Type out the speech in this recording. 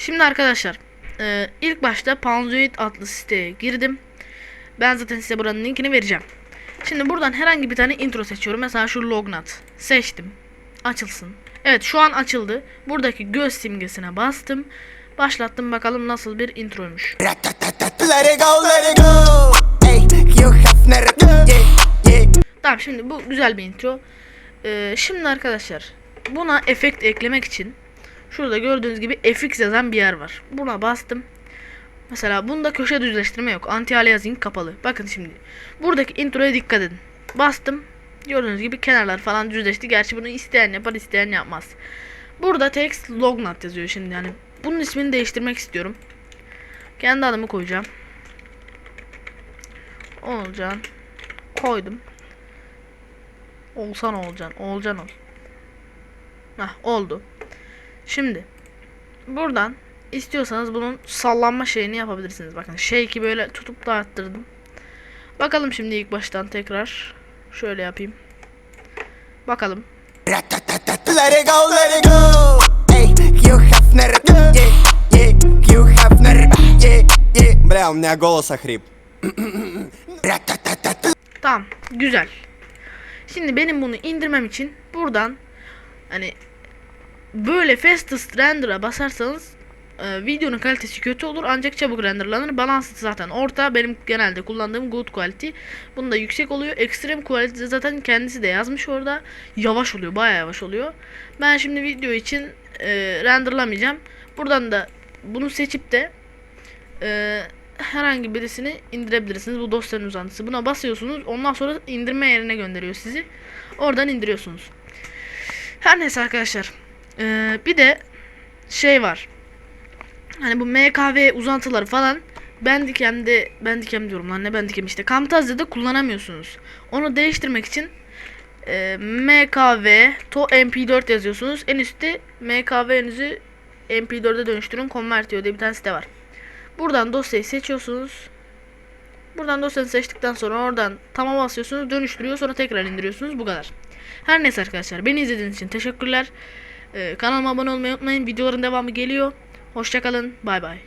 Şimdi arkadaşlar e, ilk başta Panzoid adlı siteye girdim. Ben zaten size buranın linkini vereceğim. Şimdi buradan herhangi bir tane intro seçiyorum. Mesela şu Lognat. Seçtim. Açılsın. Evet şu an açıldı. Buradaki göz simgesine bastım. Başlattım bakalım nasıl bir introymuş. Tamam şimdi bu güzel bir intro. Ee, şimdi arkadaşlar buna efekt eklemek için şurada gördüğünüz gibi FX yazan bir yer var. Buna bastım. Mesela bunda köşe düzleştirme yok. Anti aliasing kapalı. Bakın şimdi. Buradaki introya dikkat edin. Bastım. Gördüğünüz gibi kenarlar falan düzleşti. Gerçi bunu isteyen yapar isteyen yapmaz. Burada text lognat yazıyor şimdi yani. Bunun ismini değiştirmek istiyorum. Kendi adımı koyacağım. Olcan. Koydum. Olsan Olcan. Olcan ol. Heh, oldu. Şimdi buradan istiyorsanız bunun sallanma şeyini yapabilirsiniz. Bakın shake'i böyle tutup da arttırdım. Bakalım şimdi ilk baştan tekrar şöyle yapayım. Bakalım. Let it go, let it go. Hey, Hugh Hefner. Yeah, yeah. Hugh Hefner. Yeah, yeah. Бля, у меня голос охрип. Tamam. Güzel. Şimdi benim bunu indirmem için buradan hani böyle fastest render'a basarsanız e, videonun kalitesi kötü olur ancak çabuk renderlanır. Balance zaten orta. Benim genelde kullandığım good quality. Bunda yüksek oluyor. Extreme quality zaten kendisi de yazmış orada. Yavaş oluyor. Bayağı yavaş oluyor. Ben şimdi video için e, renderlamayacağım. Buradan da bunu seçip de e, herhangi birisini indirebilirsiniz. Bu dosyanın uzantısı. Buna basıyorsunuz. Ondan sonra indirme yerine gönderiyor sizi. Oradan indiriyorsunuz. Her neyse arkadaşlar. Ee, bir de şey var. Hani bu MKV uzantıları falan Bandicam'de Bandicam diyorum lan ne Bandicam işte Camtasia'da kullanamıyorsunuz. Onu değiştirmek için e, MKV to MP4 yazıyorsunuz. En üstte MKV'nizi MP4'e dönüştürün Convertio diye bir tane site var. Buradan dosyayı seçiyorsunuz. Buradan dosyayı seçtikten sonra oradan tamam basıyorsunuz, dönüştürüyor, sonra tekrar indiriyorsunuz. Bu kadar. Her neyse arkadaşlar, beni izlediğiniz için teşekkürler. Ee, kanalıma abone olmayı unutmayın. Videoların devamı geliyor. Hoşçakalın. Bay bay.